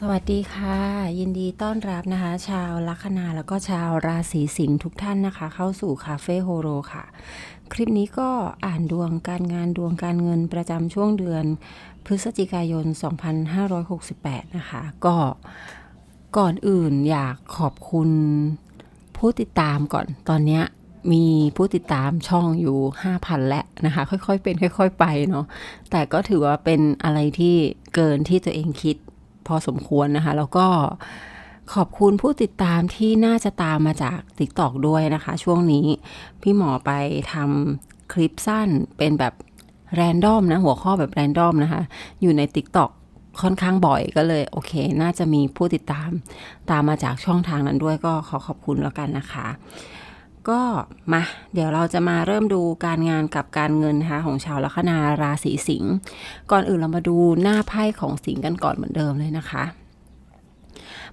สวัสดีค่ะ ยินดีต้อนรับนะคะ ชาวลัคนาแล้วก็ชาวราศีสิงห์ทุกท่านนะคะ เข้าสู่คาเฟ่โฮโรค่ะ คลิปนี้ก็อ่านดวงการงานดวงการเงินประจำช่วงเดือนพฤศจิกายน 2568 นะคะ ก็ ก่อนอื่นอยากขอบคุณผู้ติดตามก่อนตอนนี้มีผู้ติดตามช่องอยู่ 5,000 แล้วนะคะ ค่อยๆ เป็นค่อย ๆ ไปเนาะแต่ก็ถือว่าเป็นอะไรที่เกินที่ตัวเองคิดพอสมควรนะคะ แล้วก็ขอบคุณผู้ติดตามที่น่าจะตามมาจาก TikTok ด้วยนะคะ ช่วงนี้พี่หมอไปทำคลิปสั้นเป็นแบบแรนดอมนะ หัวข้อแบบแรนดอมนะคะ อยู่ใน TikTok ค่อนข้างบ่อยก็เลย โอเค น่าจะมีผู้ติดตามตามมาจากช่องทางนั้นด้วยก็ขอขอบคุณแล้วกันนะคะ ก็มา เดี๋ยวเราจะมาเริ่มดูการงานกับการเงินนะคะของชาวลัคนาราศีสิงห์ก่อนอื่นเรามาดูหน้าไพ่ของสิงห์กันก่อนเหมือนเดิมเลยนะคะ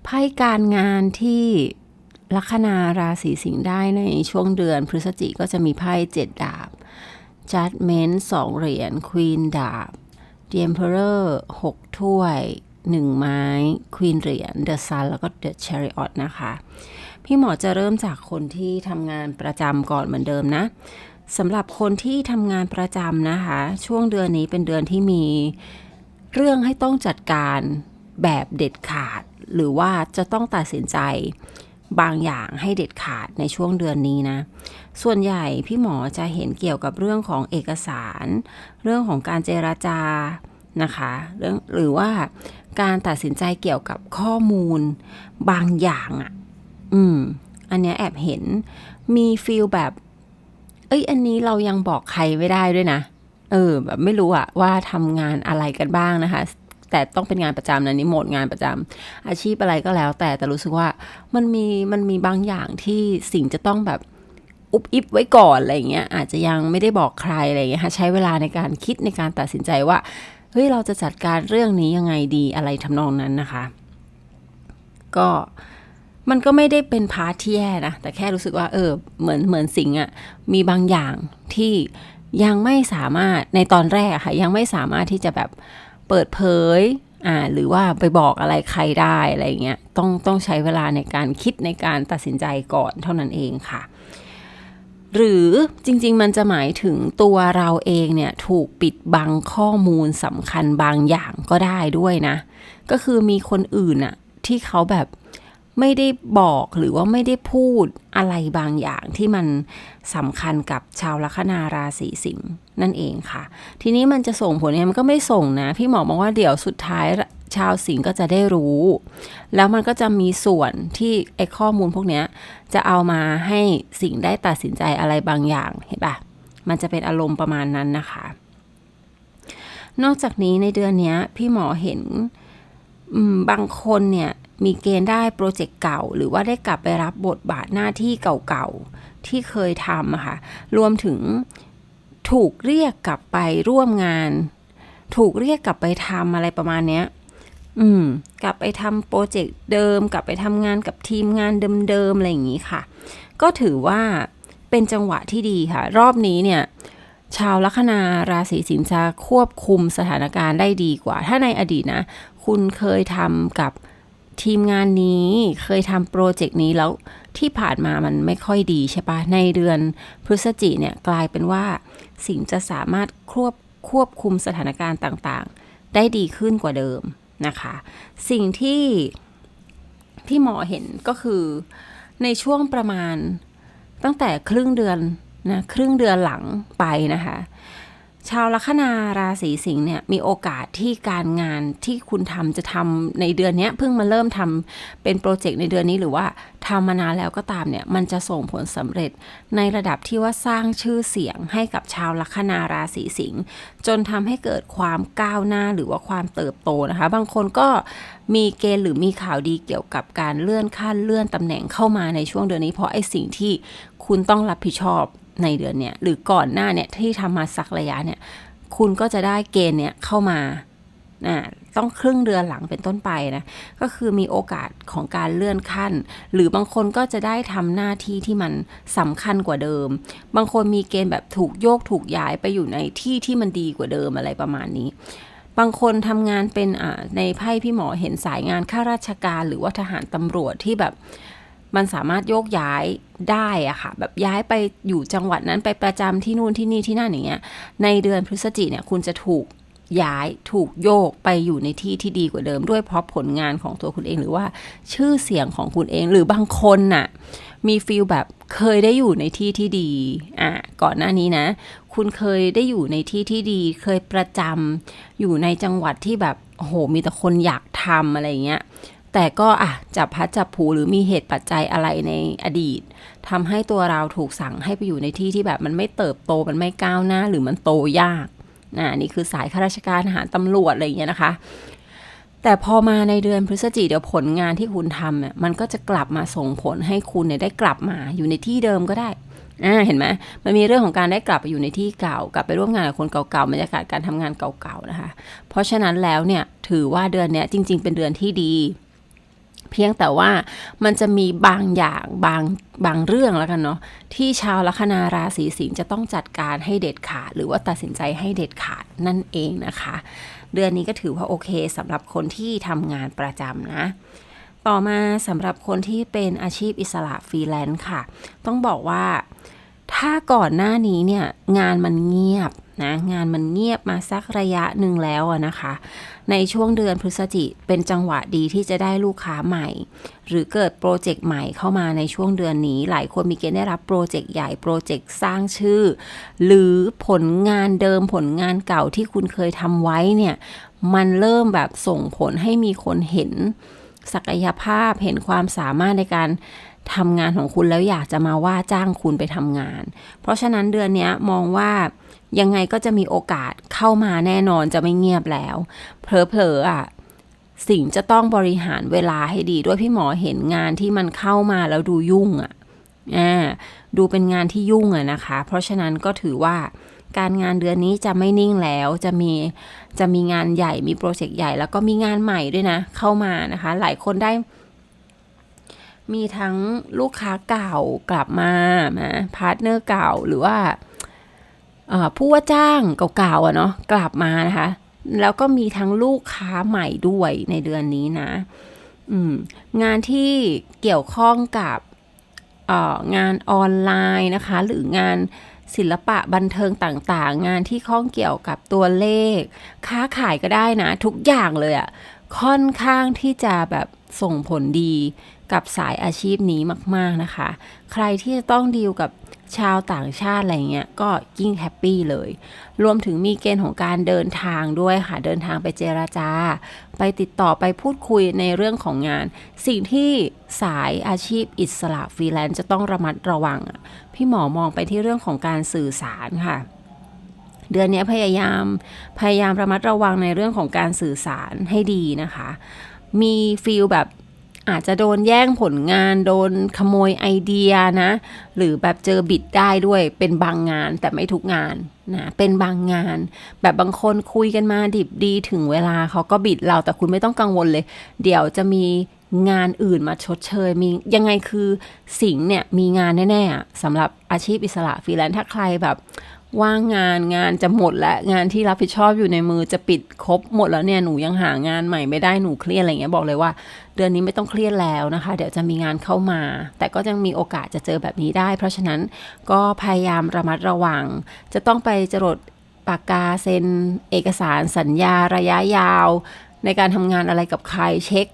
ไพ่การงานที่ลัคนาราศีสิงห์ได้ในช่วงเดือนพฤศจิกก็จะมีไพ่เจ็ดดาบ Judgment สองเหรียญ Queen ดาบ The Emperor หกถ้วยหนึ่งไม้ Queen เหรียญ The Sun แล้วก็ The Chariot นะคะ พี่หมอจะเริ่มจากคนที่ทำงานประจำก่อนเหมือนเดิมนะสำหรับคนที่ทำงานประจำนะคะ ช่วงเดือนนี้เป็นเดือนที่มีเรื่องให้ต้องจัดการแบบเด็ดขาด หรือว่าจะต้องตัดสินใจ บางอย่างให้เด็ดขาดในช่วงเดือนนี้นะ ส่วนใหญ่พี่หมอจะเห็นเกี่ยวกับเรื่องของเอกสาร เรื่องของการเจราจานะคะเรื่องหรือว่าการตัดสินใจเกี่ยวกับข้อมูลบางอย่างอะอืม อันเนี้ยแอบเห็นมีฟีลแบบ เอ้ย อันนี้เรายังบอกใครไม่ได้ด้วยนะ เออ แบบไม่รู้อะว่าทำงานอะไรกันบ้างนะคะ แต่ต้องเป็นงานประจำนะนี่โหมดงานประจำอาชีพอะไรก็แล้ว แต่แต่รู้สึกว่ามันมีมันมีบางอย่างที่สิ่งจะต้องแบบอุบอิบไว้ก่อนอะไรเงี้ยอาจจะยังไม่ได้บอกใครอะไรเงี้ยใช้เวลาในการคิดในการตัดสินใจว่าเฮ้ยเราจะจัดการเรื่องนี้ยังไงดีอะไรทำนองนั้นนะคะ ก็มันก็ไม่ได้เป็นพาร์ทที่แย่นะแต่แค่รู้สึกว่าเออเหมือนเหมือนสิงอะมีบางอย่างที่ยังไม่สามารถในตอนแรกค่ะยังไม่สามารถที่จะแบบ เปิดเผยอ่าหรือว่าไปบอกอะไรใครได้อะไรเงี้ยต้องต้องใช้เวลาในการคิดในการตัดสินใจก่อนเท่านั้นเองค่ะ หรือจริง ๆ มันจะหมายถึงตัวเราเองเนี่ยถูกปิดบังข้อมูลสำคัญบางอย่างก็ได้ด้วยนะ ก็คือมีคนอื่นอะที่เขาแบบ ไม่ได้บอกหรือว่าไม่ได้พูดอะไรบางอย่างที่มันสำคัญกับชาวลัคนาราศีสิงห์นั่นเองค่ะ ทีนี้มันจะส่งผลยังไงมันก็ไม่ส่งนะ พี่หมอบอกว่าเดี๋ยวสุดท้ายชาวสิงห์ก็จะได้รู้ แล้วมันก็จะมีส่วนที่ไอ้ข้อมูลพวกเนี้ยจะเอามาให้สิงห์ได้ตัดสินใจอะไรบางอย่างเห็นปะมันจะเป็นอารมณ์ประมาณนั้นนะคะ นอกจากนี้ในเดือนนี้พี่หมอเห็นบางคนเนี่ย มีเกณฑ์ได้โปรเจกต์เก่า หรือว่าได้กลับไปรับบทบาทหน้าที่เก่าๆ ที่เคยทำค่ะ รวมถึงถูกเรียกกลับไปร่วมงาน ถูกเรียกกลับไปทำอะไรประมาณเนี้ยอืม กลับไปทำโปรเจกต์เดิม กลับไปทำงานกับทีมงานเดิมๆอะไรอย่างนี้ค่ะ ก็ถือว่าเป็นจังหวะที่ดีค่ะ รอบนี้เนี่ย ชาวลัคนาราศีสิงห์จะควบคุมสถานการณ์ได้ดีกว่า ถ้าในอดีตนะ คุณเคยทำกับ ทีมงานนี้เคยทำโปรเจกต์นี้แล้วที่ผ่านมามันไม่ค่อยดีใช่ปะในเดือนพฤศจิเนี่ยกลายเป็นว่าสิงจะสามารถควบควบคุมสถานการณ์ต่างๆ ได้ดีขึ้นกว่าเดิมนะคะ สิ่งที่พี่หมอเห็นก็คือในช่วงประมาณตั้งแต่ครึ่งเดือนนะครึ่งเดือนหลังไปนะคะ ชาวลัคนาราศีสิงห์เนี่ยมีโอกาสที่การงานที่คุณทำจะทำในเดือนนี้เพิ่งมาเริ่มทำเป็นโปรเจกต์ในเดือนนี้หรือว่าทำมานานแล้วก็ตามเนี่ยมันจะส่งผลสำเร็จในระดับที่ว่าสร้างชื่อเสียงให้กับชาวลัคนาราศีสิงห์จนทำให้เกิดความก้าวหน้าหรือว่าความเติบโตนะคะ บางคนก็มีเกณฑ์หรือมีข่าวดีเกี่ยวกับการเลื่อนขั้นเลื่อนตำแหน่งเข้ามาในช่วงเดือนนี้เพราะไอ้สิ่งที่คุณต้องรับผิดชอบ ในเดือนเนี้ยหรือก่อนหน้าเนี่ยที่ทำมาสักระยะเนี่ยคุณก็จะได้เกณฑ์เนี่ยเข้ามาอ่าต้องครึ่งเดือนหลังเป็นต้นไปนะ ก็คือมีโอกาสของการเลื่อนขั้น หรือบางคนก็จะได้ทำหน้าที่ที่มันสำคัญกว่าเดิม บางคนมีเกณฑ์แบบถูกโยกถูกย้ายไปอยู่ในที่ที่มันดีกว่าเดิมอะไรประมาณนี้ บางคนทำงานเป็นอ่าในไพ่พี่หมอเห็นสายงานข้าราชการ หรือว่าทหารตำรวจที่แบบ มันสามารถโยกย้ายได้อะค่ะ แบบย้ายไปอยู่จังหวัดนั้นไปประจำที่นู่นที่นี่ที่นั่นอย่างเงี้ย ในเดือนพฤศจิกเนี่ยคุณจะถูกย้ายถูกโยกไปอยู่ในที่ที่ดีกว่าเดิม ด้วยเพราะผลงานของตัวคุณเองหรือว่าชื่อเสียงของคุณเองหรือบางคนน่ะมีฟีลแบบเคยได้อยู่ในที่ที่ดีอะก่อนหน้านี้นะ คุณเคยได้อยู่ในที่ที่ดี เคยประจำอยู่ในจังหวัดที่แบบโอ้โหมีแต่คนอยากทำอะไรเงี้ย แต่ก็อะจับพัดจับผูหรือมีเหตุปัจจัยอะไรในอดีตทำให้ตัวเราถูกสั่งให้ไปอยู่ในที่ที่แบบมันไม่เติบโตมันไม่ก้าวหน้าหรือมันโตยากน,นี่คือสายข้าราชการทหารตำรวจอะไรอย่างเงี้ยนะคะ แต่พอมาในเดือนพฤศจิกเดี๋ยวผลงานที่คุณทำเนี่ยมันก็จะกลับมาส่งผลให้คุณเนี่ยได้กลับมาอยู่ในที่เดิมก็ได้อ่าเห็นไหมมันมีเรื่องของการได้กลับไปอยู่ในที่เก่า กลับไปร่วมงานกับคนเก่าๆบรรยากาศการทำงานเก่าๆนะคะ เพราะฉะนั้นแล้วเนี่ยถือว่าเดือนเนี้ยจริง ๆ เป็นเดือนที่ดี เพียงแต่ว่ามันจะมีบางอย่างบางบางเรื่องแล้วกันเนาะที่ชาวลัคนาราศีสิงห์จะต้องจัดการให้เด็ดขาด หรือว่าตัดสินใจให้เด็ดขาดนั่นเองนะคะ เดือนนี้ก็ถือว่าโอเคสำหรับคนที่ทำงานประจำนะต่อมาสำหรับคนที่เป็นอาชีพอิสระฟรีแลนซ์ค่ะ ต้องบอกว่า ถ้าก่อนหน้านี้เนี่ยงานมันเงียบนะงานมันเงียบมาสักระยะหนึ่งแล้วนะคะ ในช่วงเดือนพฤศจิเป็นจังหวะดีที่จะได้ลูกค้าใหม่ หรือเกิดโปรเจกต์ใหม่เข้ามาในช่วงเดือนนี้ หลายคนมีเกณฑ์ได้รับโปรเจกต์ใหญ่โปรเจกต์สร้างชื่อ หรือผลงานเดิมผลงานเก่าที่คุณเคยทำไว้เนี่ยมันเริ่มแบบส่งผลให้มีคนเห็นศักยภาพเห็นความสามารถในการ ทำงานของคุณแล้วอยากจะมาว่าจ้างคุณไปทำงาน เพราะฉะนั้นเดือนนี้มองว่ายังไงก็จะมีโอกาสเข้ามาแน่นอนจะไม่เงียบแล้ว เผลอๆอะสิ่งจะต้องบริหารเวลาให้ดีด้วยพี่หมอเห็นงานที่มันเข้ามาแล้วดูยุ่งอะอ่าดูเป็นงานที่ยุ่งอะนะคะ เพราะฉะนั้นก็ถือว่าการงานเดือนนี้จะไม่นิ่งแล้วจะมีจะมีงานใหญ่มีโปรเจกต์ใหญ่ แล้วก็มีงานใหม่ด้วยนะ เข้ามานะคะ หลายคนได้ มีทั้งลูกค้าเก่ากลับมานะพาร์ทเนอร์เก่าหรือว่าผู้ว่าจ้างเก่าๆอะเนาะกลับมานะคะ แล้วก็มีทั้งลูกค้าใหม่ด้วยในเดือนนี้นะงานที่เกี่ยวข้องกับงานออนไลน์นะคะ หรืองานศิลปะบันเทิงต่างๆ งานที่ข้องเกี่ยวกับตัวเลข ค้าขายก็ได้นะ ทุกอย่างเลยอะ ค่อนข้างที่จะแบบส่งผลดีกับสายอาชีพนี้มาก ๆ นะคะ ใครที่จะต้องดีลกับชาวต่างชาติอะไรเงี้ยก็ยิ่งแฮปปี้เลย รวมถึงมีเกณฑ์ของการเดินทางด้วยค่ะ เดินทางไปเจราจา ไปติดต่อไปพูดคุยในเรื่องของงาน สิ่งที่สายอาชีพอิสระฟรีแลนซ์จะต้องระมัดระวัง พี่หมอมองไปที่เรื่องของการสื่อสารค่ะ เดือนนี้พยายามพยายามระมัดระวังในเรื่องของการสื่อสารให้ดีนะคะ มีฟีลแบบอาจจะโดนแย่งผลงานโดนขโมยไอเดียนะ หรือแบบเจอบิดได้ด้วยเป็นบางงานแต่ไม่ทุกงานนะเป็นบางงาน แบบบางคนคุยกันมาดิบดีถึงเวลาเขาก็บิดเราแต่คุณไม่ต้องกังวลเลย เดี๋ยวจะมีงานอื่นมาชดเชย มียังไงคือสิงเนี่ยมีงานแน่ๆสำหรับอาชีพอิสระฟรีแลนซ์ถ้าใครแบบ ว่างงานงานจะหมดและงานที่รับผิดชอบอยู่ในมือจะปิดครบหมดแล้วเนี่ยหนูยังหางานใหม่ไม่ได้หนูเครียดอะไรเงี้ยบอกเลยว่า เดือนนี้ไม่ต้องเครียดแล้วนะคะ เดี๋ยวจะมีงานเข้ามา แต่ก็ยังมีโอกาสจะเจอแบบนี้ได้ เพราะฉะนั้นก็พยายามระมัดระวัง จะต้องไปจรดปากกาเซ็นเอกสารสัญญาระยะยาว ในการทำงานอะไรกับใครเช็ค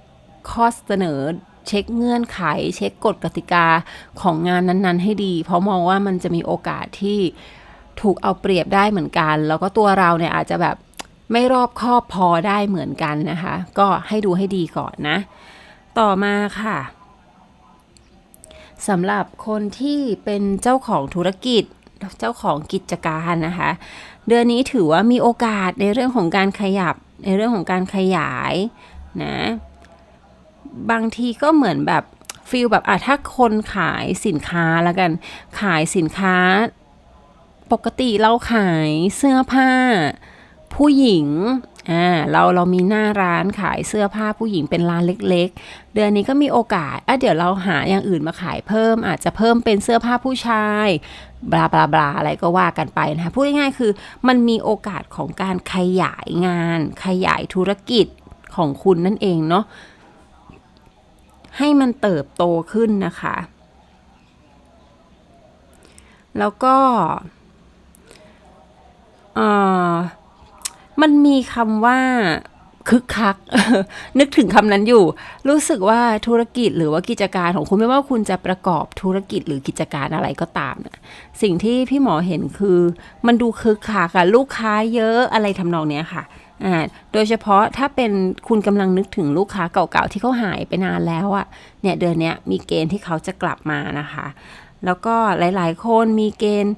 ข้อเสนอเช็คเงื่อนไข เช็คกฎกติกาของงานนั้น ๆ ให้ดี เพราะมองว่ามันจะมีโอกาสที่ ถูกเอาเปรียบได้เหมือนกัน แล้วก็ตัวเราเนี่ยอาจจะแบบไม่รอบคอบพอได้เหมือนกันนะคะ ก็ให้ดูให้ดีก่อนนะ ต่อมาค่ะสำหรับคนที่เป็นเจ้าของธุรกิจเจ้าของกิจการนะคะ เดือนนี้ถือว่ามีโอกาสในเรื่องของการขยับในเรื่องของการขยายนะบางทีก็เหมือนแบบฟีลแบบอะถ้าคนขายสินค้าแล้วกันขายสินค้า ปกติเราขายเสื้อผ้าผู้หญิงอ่าเราเรามีหน้าร้านขายเสื้อผ้าผู้หญิงเป็นร้านเล็ก ๆ เดือนนี้ก็มีโอกาสอะเดี๋ยวเราหาอย่างอื่นมาขายเพิ่ม อาจจะเพิ่มเป็นเสื้อผ้าผู้ชายบลาบลาบลาอะไรก็ว่ากันไปนะคะพูดง่ายๆคือ มันมีโอกาสของการขยายงาน ขยายธุรกิจของคุณนั่นเองเนาะให้มันเติบโตขึ้นนะคะ แล้วก็ มันมีคำว่าคึกคัก นึกถึงคำนั้นอยู่ รู้สึกว่าธุรกิจหรือว่ากิจการของคุณไม่ว่าคุณจะประกอบธุรกิจหรือกิจการอะไรก็ตามนะสิ่งที่พี่หมอเห็นคือ มันดูคึกคักอะลูกค้าเยอะอะไรทำนองเนี้ยค่ะอ่าโดยเฉพาะถ้าเป็นคุณกำลังนึกถึงลูกค้าเก่าๆที่เขาหายไปนานแล้วอะเนี่ยเดือนเนี้ยมีเกณฑ์ที่เขาจะกลับมานะคะ แล้วก็หลายๆ คนมีเกณฑ์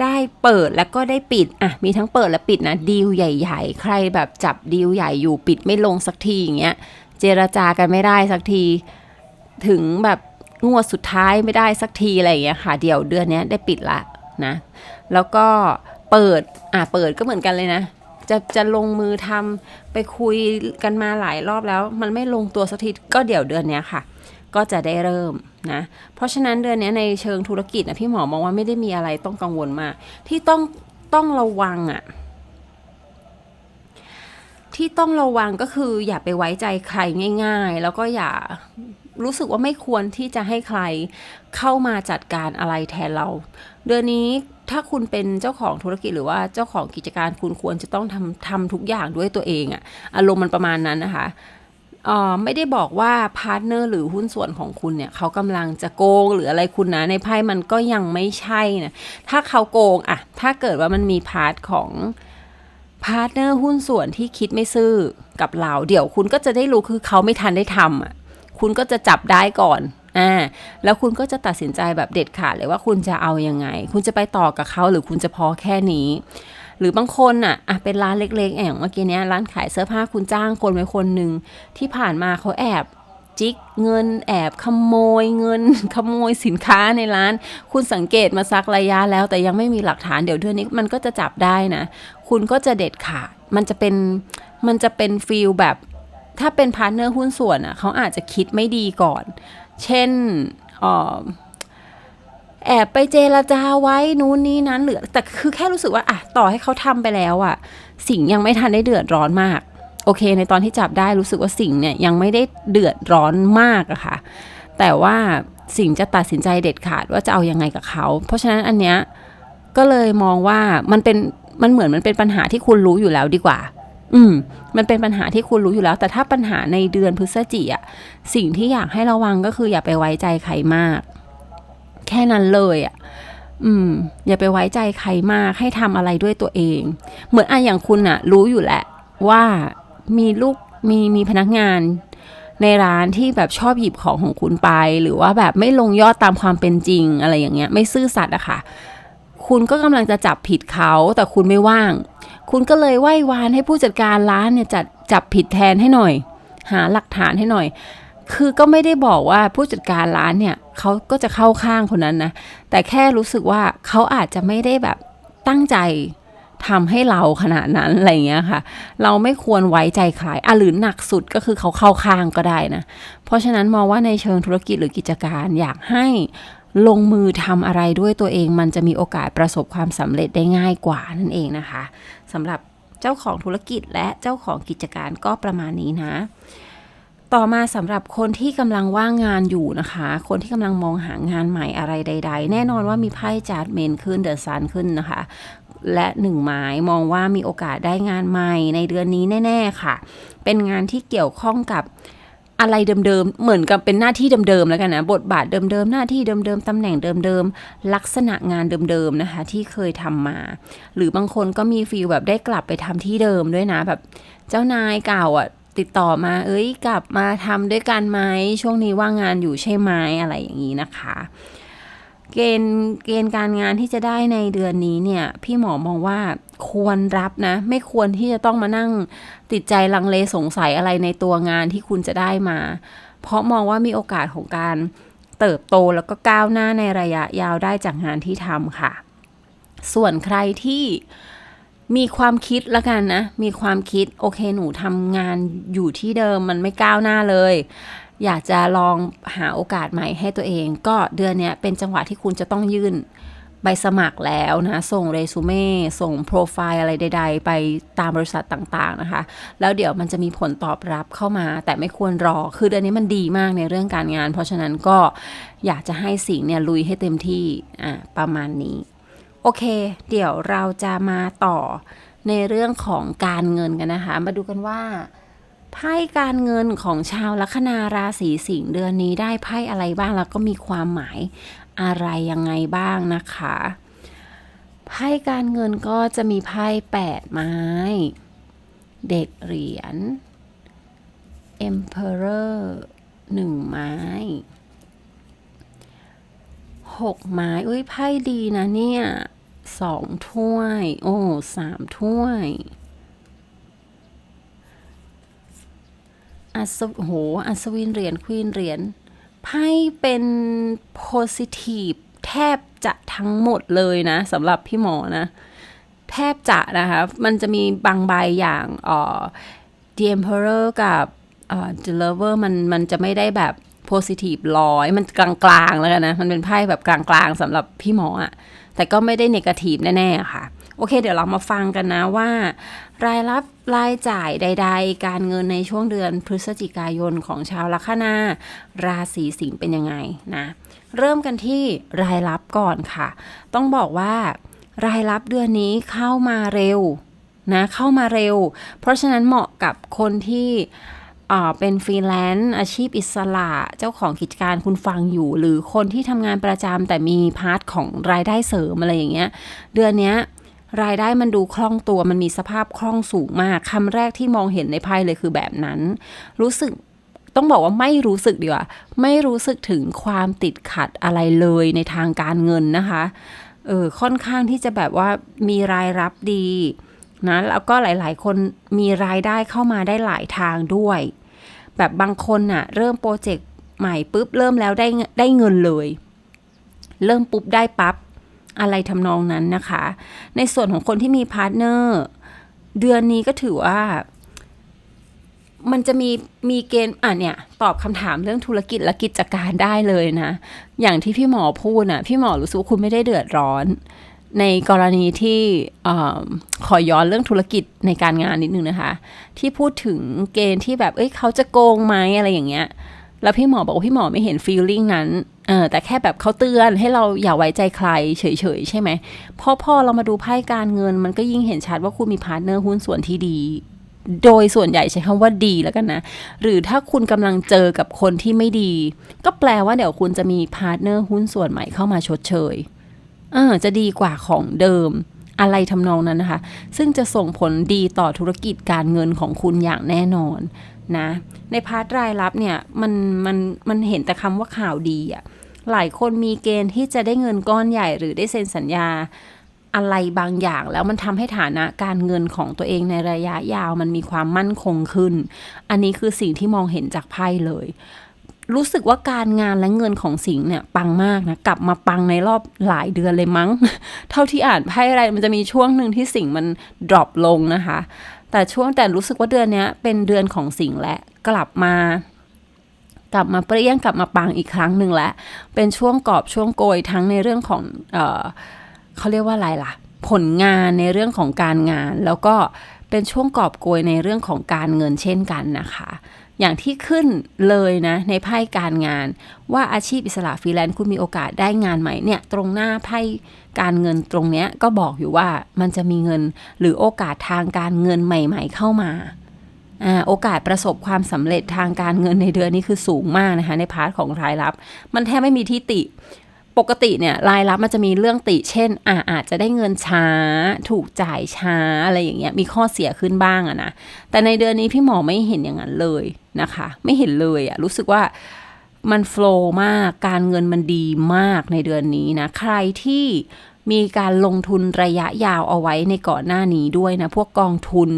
ได้เปิดแล้วก็ได้ปิด อะ มีทั้งเปิดและปิดนะ ดีลใหญ่ ๆ ใครแบบจับดีลใหญ่อยู่ปิดไม่ลงสักทีอย่างเงี้ย เจรจากันไม่ได้สักที ถึงแบบงวดสุดท้ายไม่ได้สักทีอะไรอย่างเงี้ยค่ะ เดี๋ยวเดือนนี้ได้ปิดละนะ แล้วก็เปิด อะ เปิดก็เหมือนกันเลยนะ จะจะลงมือทำไปคุยกันมาหลายรอบแล้ว มันไม่ลงตัวสักที ก็เดี๋ยวเดือนนี้ค่ะ ก็จะได้เริ่มนะ เพราะฉะนั้นเดือนนี้ในเชิงธุรกิจนะพี่หมอมองว่าไม่ได้มีอะไรต้องกังวลมาก ที่ต้องต้องระวังอะ่ะที่ต้องระวังก็คืออย่าไปไว้ใจใครง่าย ๆ แล้วก็อย่ารู้สึกว่าไม่ควรที่จะให้ใครเข้ามาจัดการอะไรแทนเรา เดือนนี้ถ้าคุณเป็นเจ้าของธุรกิจหรือว่าเจ้าของกิจการคุณควรจะต้องทำทำทุกอย่างด้วยตัวเองอะอารมณ์มันประมาณนั้นนะคะ ไม่ได้บอกว่าพาร์ทเนอร์หรือหุ้นส่วนของคุณเนี่ยเขากำลังจะโกงหรืออะไรคุณนะในไพ่มันก็ยังไม่ใช่นะถ้าเขาโกงอะถ้าเกิดว่ามันมีพาร์ทของพาร์ทเนอร์หุ้นส่วนที่คิดไม่ซื่อกับเรา เดี๋ยวคุณก็จะได้รู้คือเขาไม่ทันได้ทำอะคุณก็จะจับได้ก่อนอ่าแล้วคุณก็จะตัดสินใจแบบเด็ดขาดเลยว่าคุณจะเอายังไง คุณจะไปต่อกับเขาหรือคุณจะพอแค่นี้ หรือบางคนอะอะเป็นร้านเล็กๆอย่างเมื่อกี้เนี้ยร้านขายเสื้อผ้าคุณจ้างคนไว้คนหนึ่งที่ผ่านมาเขาแอบจิกเงินแอบขโมยเงิน ขโมยสินค้าในร้าน คุณสังเกตมาสักระยะแล้ว แต่ยังไม่มีหลักฐานเดี๋ยวเดือนนี้มันก็จะจับได้นะ คุณก็จะเด็ดขาดมันจะเป็นมันจะเป็นฟีลแบบ ถ้าเป็นพาร์ทเนอร์หุ้นส่วนอะเขาอาจจะคิดไม่ดีก่อน เช่นเออ แอบไปเจรจาไว้นู้นนี้นั้นหรือแต่คือแค่รู้สึกว่าอะต่อให้เขาทำไปแล้วอะสิ่งยังไม่ทันได้เดือดร้อนมาก โอเค ในตอนที่จับได้รู้สึกว่าสิ่งเนี่ยยังไม่ได้เดือดร้อนมากอะค่ะ แต่ว่าสิ่งจะตัดสินใจเด็ดขาดว่าจะเอายังไงกับเขา เพราะฉะนั้นอันเนี้ยก็เลยมองว่ามันเป็นมันเหมือนมันเป็นปัญหาที่คุณรู้อยู่แล้วดีกว่า อืม มันเป็นปัญหาที่คุณรู้อยู่แล้ว แต่ถ้าปัญหาในเดือนพฤศจิอะสิ่งที่อยากให้ระวังก็คืออย่าไปไว้ใจใครมาก แค่นั้นเลยอะอืม อย่าไปไว้ใจใครมากให้ทำอะไรด้วยตัวเอง เหมือนอะอย่างคุณอะรู้อยู่แหละ ว่ามีลูกมีมีพนักงานในร้านที่แบบชอบหยิบของของคุณไป หรือว่าแบบไม่ลงยอดตามความเป็นจริงอะไรอย่างเงี้ย ไม่ซื่อสัตย์อะค่ะ คุณก็กำลังจะจับผิดเขาแต่คุณไม่ว่าง คุณก็เลยไหว้วานให้ผู้จัดการร้านเนี่ยจัดจับผิดแทนให้หน่อย หาหลักฐานให้หน่อย คือก็ไม่ได้บอกว่าผู้จัดการร้านเนี่ยเขาก็จะเข้าข้างคนนั้นนะ แต่แค่รู้สึกว่าเขาอาจจะไม่ได้แบบตั้งใจทำให้เราขนาดนั้นอะไรเงี้ยค่ะ เราไม่ควรไว้ใจใครอะหรือหนักสุดก็คือเขาเข้าข้างก็ได้นะ เพราะฉะนั้นมองว่าในเชิงธุรกิจหรือกิจการอยากให้ลงมือทำอะไรด้วยตัวเองมันจะมีโอกาสประสบความสำเร็จได้ง่ายกว่านั่นเองนะคะสำหรับเจ้าของธุรกิจและเจ้าของกิจการก็ประมาณนี้นะ ต่อมาสำหรับคนที่กำลังว่างงานอยู่นะคะ คนที่กำลังมองหางานใหม่อะไรใด ๆ แน่นอนว่ามีไพ่จาร์ดเมนขึ้นเดอะซันขึ้นนะคะ และหนึ่งไม้มองว่ามีโอกาสได้งานใหม่ในเดือนนี้แน่ ๆค่ะ เป็นงานที่เกี่ยวข้องกับอะไรเดิมๆ เหมือนกับเป็นหน้าที่เดิมๆ แล้วกันนะ บทบาทเดิมๆ หน้าที่เดิมๆ ตำแหน่งเดิมๆ ลักษณะงานเดิมๆ นะคะ ที่เคยทำมา หรือบางคนก็มีฟีลแบบได้กลับไปทำที่เดิมด้วยนะแบบ เจ้านายเก่าอะ ติดต่อมา เอ้ย กลับมาทำด้วยกันไหมช่วงนี้ว่างงานอยู่ใช่ไหมอะไรอย่างนี้นะคะ เกณฑ์เกณฑ์การงานที่จะได้ในเดือนนี้เนี่ย พี่หมอมองว่าควรรับนะ ไม่ควรที่จะต้องมานั่งติดใจลังเลสงสัยอะไรในตัวงานที่คุณจะได้มา เพราะมองว่ามีโอกาสของการเติบโตแล้วก็ก้าวหน้าในระยะยาวได้จากงานที่ทำค่ะ ส่วนใครที่ มีความคิดแล้วกันนะ มีความคิดโอเคหนูทำงานอยู่ที่เดิมมันไม่ก้าวหน้าเลย อยากจะลองหาโอกาสใหม่ให้ตัวเอง ก็เดือนนี้เป็นจังหวะที่คุณจะต้องยื่นใบสมัครแล้วนะ ส่งเรซูเม่ ส่งโปรไฟล์อะไรใด ๆ ไปตามบริษัทต่างๆนะคะ แล้วเดี๋ยวมันจะมีผลตอบรับเข้ามา แต่ไม่ควรรอ คือเดือนนี้มันดีมากในเรื่องการงาน เพราะฉะนั้นก็อยากจะให้สิ่งเนี่ยลุยให้เต็มที่ อะประมาณนี้ โอเค เดี๋ยวเราจะมาต่อในเรื่องของการเงินกันนะคะ มาดูกันว่าไพ่การเงินของชาวลัคนาราศีสิงห์เดือนนี้ได้ไพ่อะไรบ้างแล้วก็มีความหมายอะไรยังไงบ้างนะคะไพ่การเงินก็จะมีไพ่แปดไม้ เด็กเหรียญ Emperor หนึ่งไม้ หกไม้อุ้ยไพ่ดีนะเนี่ยสองถ้วย โอ้สามถ้วยอัศโหอัศวินเหรียญควีนเหรียญไพ่เป็น positive แทบจะทั้งหมดเลยนะสำหรับพี่หมอนะ แทบจะนะคะ มันจะมีบางใบอย่างเอ่อ The Emperor กับเอ่อ The Lover มันมันจะไม่ได้แบบ positive ร้อยมันกลางๆแล้วกันนะ มันเป็นไพ่แบบกลางๆสำหรับพี่หมออะแต่ก็ไม่ได้เนกาทีฟแน่ๆค่ะ โอเค เดี๋ยวเรามาฟังกันนะว่า รายรับรายจ่ายใด ๆ การเงินในช่วงเดือนพฤศจิกายนของชาวลัคนาราศีสิงห์เป็นยังไงนะ เริ่มกันที่รายรับก่อนค่ะ ต้องบอกว่ารายรับเดือนนี้เข้ามาเร็วนะเข้ามาเร็ว เพราะฉะนั้นเหมาะกับคนที่ เป็นฟรีแลนซ์อาชีพอิสระเจ้าของกิจการคุณฟังอยู่ หรือคนที่ทำงานประจำแต่มีพาร์ทของรายได้เสริมอะไรอย่างเงี้ย เดือนเนี้ยรายได้มันดูคล่องตัวมันมีสภาพคล่องสูงมากคำแรกที่มองเห็นในไพ่เลยคือแบบนั้น รู้สึกต้องบอกว่าไม่รู้สึกดีกว่า ไม่รู้สึกถึงความติดขัดอะไรเลยในทางการเงินนะคะเออค่อนข้างที่จะแบบว่ามีรายรับดีนะแล้วก็หลาย ๆ คนมีรายได้เข้ามาได้หลายทางด้วย แบบบางคนน่ะเริ่มโปรเจกต์ใหม่ปุ๊บเริ่มแล้วได้ได้เงินเลย เริ่มปุ๊บได้ปับ๊บอะไรทำนองนั้นนะคะ ในส่วนของคนที่มีพาร์ทเนอร์เดือนนี้ก็ถือว่า มันจะมีมีเกณฑ์อะเนี่ย ตอบคำถามเรื่องธุรกิจและกิจการได้เลยนะ อย่างที่พี่หมอพูดน่ะพี่หมอรู้สึกคุณไม่ได้เดือดร้อน ในกรณีที่ขอย้อนเรื่องธุรกิจในการงานนิดนึงนะคะ ที่พูดถึงเกณฑ์ที่แบบ เอ้ยเขาจะโกงไหมอะไรอย่างเงี้ย แล้วพี่หมอบอกว่าพี่หมอไม่เห็นฟีลลิ่งนั้นเออแต่แค่แบบเขาเตือนให้เราอย่าไว้ใจใครเฉยๆ ใช่ไหมพอพอเรามาดูไพ่การเงิน มันก็ยิ่งเห็นชัดว่าคุณมีพาร์ทเนอร์หุ้นส่วนที่ดี โดยส่วนใหญ่ใช้คำว่าดีแล้วกันนะ หรือถ้าคุณกำลังเจอกับคนที่ไม่ดี ก็แปลว่าเดี๋ยวคุณจะมีพาร์ทเนอร์หุ้นส่วนใหม่เข้ามาชดเชย เออจะดีกว่าของเดิมอะไรทำนองนั้นนะคะ ซึ่งจะส่งผลดีต่อธุรกิจการเงินของคุณอย่างแน่นอนนะ ในพาร์ทรายรับเนี่ยมันมันมันเห็นแต่คำว่าข่าวดีอะหลายคนมีเกณฑ์ที่จะได้เงินก้อนใหญ่ หรือได้เซ็นสัญญาอะไรบางอย่าง แล้วมันทำให้ฐานะการเงินของตัวเองในระยะยาวมันมีความมั่นคงขึ้น อันนี้คือสิ่งที่มองเห็นจากไพ่เลย รู้สึกว่าการงานและเงินของสิงห์เนี่ยปังมากนะกลับมาปังในรอบหลายเดือนเลยมั้ง เท่าที่อ่านไพ่อะไรมันจะมีช่วงหนึ่งที่สิงห์มันดรอปลงนะคะ แต่ช่วงแต่รู้สึกว่าเดือนนี้เป็นเดือนของสิงห์และกลับมากลับมาเปรี้ยงกลับมาปังอีกครั้งหนึ่งแล้วเป็นช่วงกอบช่วงโกยทั้งในเรื่องของเออเขาเรียกว่าอะไรล่ะ ผลงานในเรื่องของการงาน แล้วก็เป็นช่วงกอบโกยในเรื่องของการเงินเช่นกันนะคะ อย่างที่ขึ้นเลยนะในไพ่การงาน ว่าอาชีพอิสระฟรีแลนซ์คุณมีโอกาสได้งานใหม่เนี่ยตรงหน้าไพ่การเงินตรงเนี้ยก็บอกอยู่ว่ามันจะมีเงินหรือโอกาสทางการเงินใหม่ ๆ เข้ามาอ่าโอกาสประสบความสำเร็จทางการเงินในเดือนนี้คือสูงมากนะคะในพาร์ทของรายรับ มันแทบไม่มีที่ติ ปกติเนี่ยรายรับมันจะมีเรื่องติเช่นอ่าอาจจะได้เงินช้า ถูกจ่ายช้าอะไรอย่างเงี้ยมีข้อเสียขึ้นบ้างอะนะแต่ในเดือนนี้พี่หมอไม่เห็นอย่างนั้นเลยนะคะ ไม่เห็นเลยอะรู้สึกว่ามันโฟล์มากการเงินมันดีมากในเดือนนี้นะ ใครที่มีการลงทุนระยะยาวเอาไว้ในก่อนหน้านี้ด้วยนะ พวกกองทุน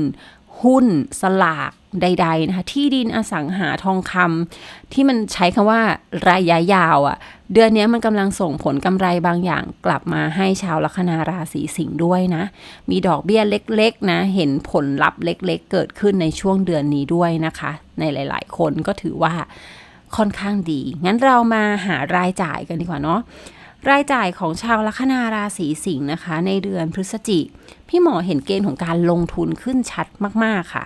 หุ้นสลากใดๆนะคะที่ดินอสังหาทองคำที่มันใช้คำว่าระยะยาวอะ่ะ เดือนนี้มันกำลังส่งผลกำไรบางอย่างกลับมาให้ชาวลัคนาราศีสิงห์ด้วยนะ มีดอกเบี้ยเล็กๆนะ เห็นผลลัพธ์เล็กๆ เกิดขึ้นในช่วงเดือนนี้ด้วยนะคะ ในหลายๆ คนก็ถือว่าค่อนข้างดี งั้นเรามาหารายจ่ายกันดีกว่าเนาะ รายจ่ายของชาวลัคนาราศีสิงห์นะคะ ในเดือนพฤศจิกพี่หมอเห็นเกณฑ์ของการลงทุนขึ้นชัดมาก ๆ ค่ะ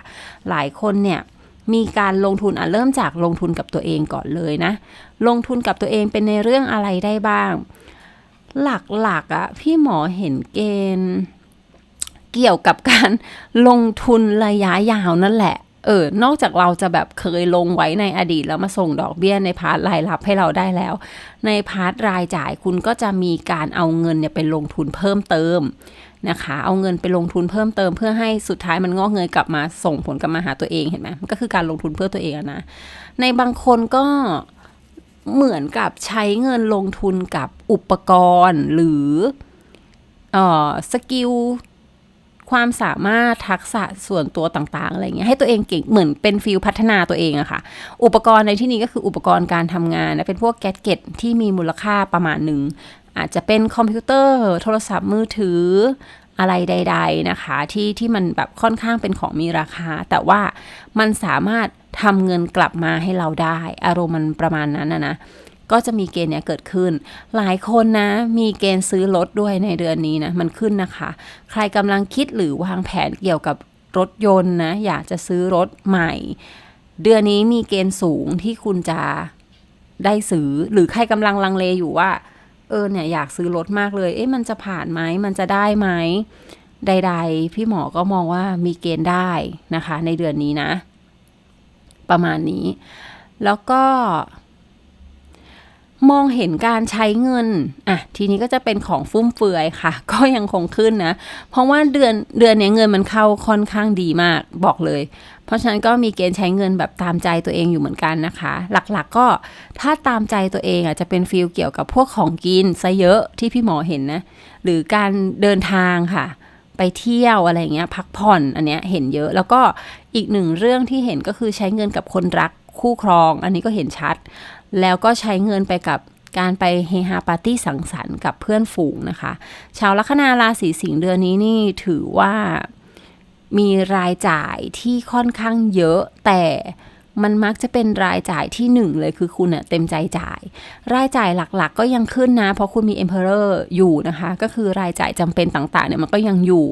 หลายคนเนี่ยมีการลงทุนอะเริ่มจากลงทุนกับตัวเองก่อนเลยนะ ลงทุนกับตัวเองเป็นในเรื่องอะไรได้บ้าง หลักๆอะ่ะพี่หมอเห็นเกณฑ์ เกี่ยวกับการลงทุนระยะยาวนั่นแหละ เออนอกจากเราจะแบบเคยลงไว้ในอดีตแล้วมาส่งดอกเบี้ยในพาร์ทรายรับให้เราได้แล้ว ในพาร์ทรายจ่ายคุณก็จะมีการเอาเงินเนี่ยไปลงทุนเพิ่มเติมนะคะ เอาเงินไปลงทุนเพิ่มเติม เพื่อให้สุดท้ายมันงอกเงยกลับมาส่งผลกลับมาหาตัวเองเห็นไหมมันก็คือการลงทุนเพื่อตัวเองนะ ในบางคนก็เหมือนกับใช้เงินลงทุนกับอุปกรณ์หรือเออสกิล ความสามารถทักษะส่วนตัวต่างๆอะไรเงี้ยให้ตัวเองเก่งเหมือนเป็นฟิลพัฒนาตัวเองอะค่ะ อุปกรณ์ในที่นี้ก็คืออุปกรณ์การทำงานนะเป็นพวกแกดเก็ตที่มีมูลค่าประมาณหนึ่งอาจจะเป็นคอมพิวเตอร์ โทรศัพท์มือถืออะไรใด ๆนะคะ ที่ที่มันแบบค่อนข้างเป็นของมีราคา แต่ว่ามันสามารถทำเงินกลับมาให้เราได้ อารมณ์มันประมาณนั้นนะนะ ก็จะมีเกณฑ์เนี้ยเกิดขึ้น หลายคนนะมีเกณฑ์ซื้อรถด้วยในเดือนนี้นะมันขึ้นนะคะ ใครกำลังคิดหรือวางแผนเกี่ยวกับรถยนต์นะอยากจะซื้อรถใหม่ เดือนนี้มีเกณฑ์สูงที่คุณจะได้ซื้อหรือใครกำลังลังเลอยู่ว่าเออเนี่ยอยากซื้อรถมากเลย เอ๊ะมันจะผ่านไหมมันจะได้ไหมใด ๆ พี่หมอก็มองว่ามีเกณฑ์ได้นะคะ ในเดือนนี้นะ ประมาณนี้ แล้วก็ มองเห็นการใช้เงิน อะ ทีนี้ก็จะเป็นของฟุ่มเฟือยค่ะ ก็ยังคงขึ้นนะ เพราะว่าเดือนเดือนนี้เงินมันเข้าค่อนข้างดีมากบอกเลย เพราะฉะนั้นก็มีเกณฑ์ใช้เงินแบบตามใจตัวเองอยู่เหมือนกันนะคะ หลักๆก็ถ้าตามใจตัวเองอะจะเป็นฟิลเกี่ยวกับพวกของกินซะเยอะที่พี่หมอเห็นนะ หรือการเดินทางค่ะ ไปเที่ยวอะไรเงี้ยพักผ่อนอันเนี้ยเห็นเยอะ แล้วก็อีกหนึ่งเรื่องที่เห็นก็คือใช้เงินกับคนรักคู่ครอง อันนี้ก็เห็นชัด แล้วก็ใช้เงินไปกับการไปเฮฮาปาร์ตี้สังสรรค์กับเพื่อนฝูงนะคะ ชาวลัคนาราศีสิงห์เดือนนี้นี่ถือว่ามีรายจ่ายที่ค่อนข้างเยอะแต่มันมักจะเป็นรายจ่ายที่หนึ่งเลยคือคุณเน่ยเต็มใจจ่าย รายจ่ายหลักๆ ก็ยังขึ้นนะ เพราะคุณมี Emperor อยู่นะคะ ก็คือรายจ่ายจำเป็นต่างๆเนี่ยมันก็ยังอยู่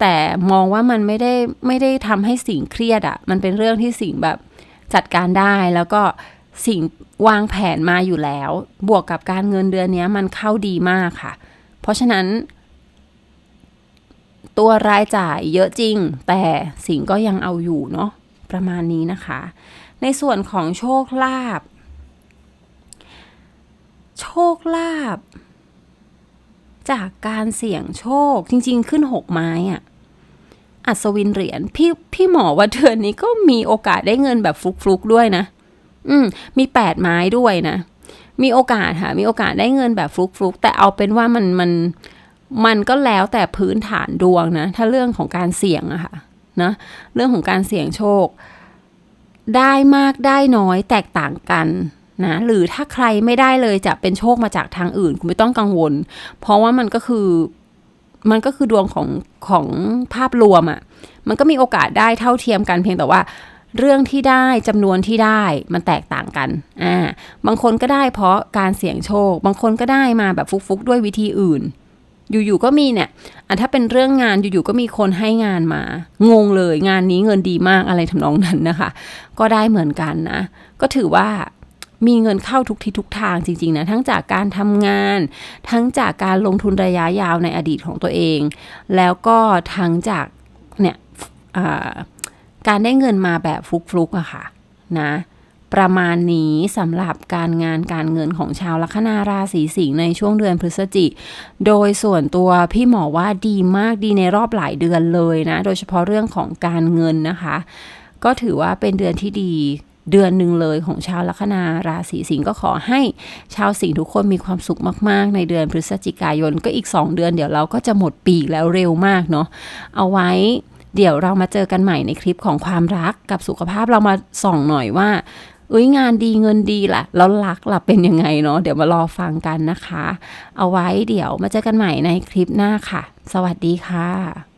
แต่มองว่ามันไม่ได้ไม่ได้ทำให้สิ่งเครียดอะ่ะมันเป็นเรื่องที่สิ่งแบบจัดการได้แล้วก็ สิ่งวางแผนมาอยู่แล้ว บวกกับการเงินเดือนนี้มันเข้าดีมากค่ะ เพราะฉะนั้น ตัวรายจ่ายเยอะจริง แต่สิ่งก็ยังเอาอยู่เนาะประมาณนี้นะคะ ในส่วนของโชคลาภโชคลาภจากการเสี่ยงโชคจริง ๆ ขึ้นหกไม้อะอัศวินเหรียญพี่พี่หมอว่าเดือนนี้ก็มีโอกาสได้เงินแบบฟลุกๆด้วยนะ อืม มีแปดไม้ด้วยนะ มีโอกาสค่ะ มีโอกาสได้เงินแบบฟลุกๆ แต่เอาเป็นว่ามันมันมันก็แล้วแต่พื้นฐานดวงนะ ถ้าเรื่องของการเสี่ยงอะค่ะนะเรื่องของการเสี่ยงโชค ได้มากได้น้อยแตกต่างกันนะหรือถ้าใครไม่ได้เลยจะเป็นโชคมาจากทางอื่นคุณไม่ต้องกังวล เพราะว่ามันก็คือมันก็คือดวงของของภาพรวมอะ่ะมันก็มีโอกาสได้เท่าเทียมกันเพียงแต่ว่า เรื่องที่ได้จำนวนที่ได้มันแตกต่างกัน อ่า บางคนก็ได้เพราะการเสี่ยงโชค บางคนก็ได้มาแบบฟุกๆ ด้วยวิธีอื่น อยู่ๆก็มีเนี่ยอะถ้าเป็นเรื่องงานอยู่ๆก็มีคนให้งานมา งงเลยงานนี้เงินดีมากอะไรทำนองนั้นนะคะ ก็ได้เหมือนกันนะ ก็ถือว่ามีเงินเข้าทุกทิศทุกทางจริงๆนะทั้งจากการทำงาน ทั้งจากการลงทุนระยะยาวในอดีตของตัวเอง แล้วก็ทั้งจากเนี่ย การได้เงินมาแบบฟลุกๆอะค่ะนะประมาณนี้สำหรับการงานการเงินของชาวลัคนาราศีสิงห์ในช่วงเดือนพฤศจิกโดยส่วนตัวพี่หมอว่าดีมากดีในรอบหลายเดือนเลยนะ โดยเฉพาะเรื่องของการเงินนะคะ ก็ถือว่าเป็นเดือนที่ดีเดือนหนึ่งเลยของชาวลัคนาราศีสิงห์ก็ขอให้ชาวสิงห์ทุกคนมีความสุขมาก ๆ ในเดือนพฤศจิกายนก็อีก 2 เดือนเดี๋ยวเราก็จะหมดปีแล้วเร็วมากเนาะเอาไว้ เดี๋ยวเรามาเจอกันใหม่ในคลิปของความรักกับสุขภาพเรามาส่องหน่อยว่าเอ้ยงานดีเงินดีล่ะ แล้วรักล่ะเป็นยังไงเนาะเดี๋ยวมารอฟังกันนะคะ เอาไว้เดี๋ยวมาเจอกันใหม่ในคลิปหน้าค่ะ สวัสดีค่ะ